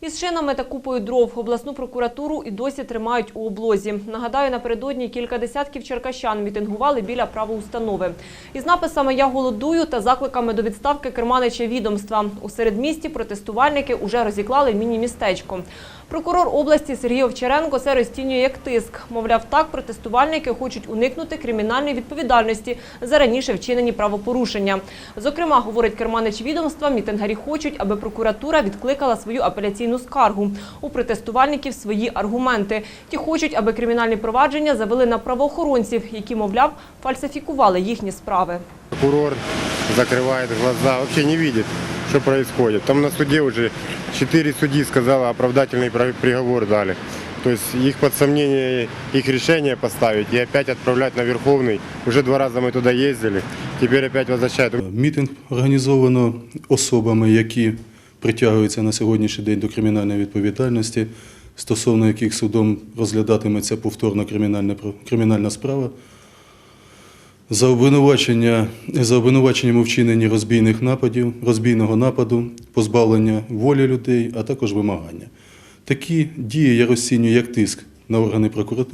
Із шинами та купою дров обласну прокуратуру і досі тримають у облозі. Нагадаю, напередодні кілька десятків черкащан мітингували біля правоустанови. Із написами «Я голодую» та закликами до відставки керманича відомства. У середмісті протестувальники уже розіклали міні-містечко. Прокурор області Сергій Овчаренко це розцінює як тиск. Мовляв, так протестувальники хочуть уникнути кримінальної відповідальності за раніше вчинені правопорушення. Зокрема, говорить керманич відомства, мітингарі хочуть, аби прокуратура відкликала свою апеляційну скаргу. У протестувальників свої аргументи. Ті хочуть, аби кримінальні провадження завели на правоохоронців, які, мовляв, фальсифікували їхні справи. Прокурор закрывает глаза, вообще не видит, что происходит. Там на суде уже четыре судьи сказала оправдательный про- приговор дали. То есть их под сомнение, их решение поставить и опять отправлять на Верховный. Уже два раза мы туда ездили, теперь опять возвращают. Мітинг організовано особами, які притягуються на сьогоднішній день до кримінальної відповідальності, стосовно яких судом розглядатиметься повторна кримінальна, про- кримінальна справа. За, обвинувачення, за обвинуваченням у розбійних нападів, розбійного нападу, позбавлення волі людей, а також вимагання. Такі дії я розцінюю як тиск на органи прокуратури.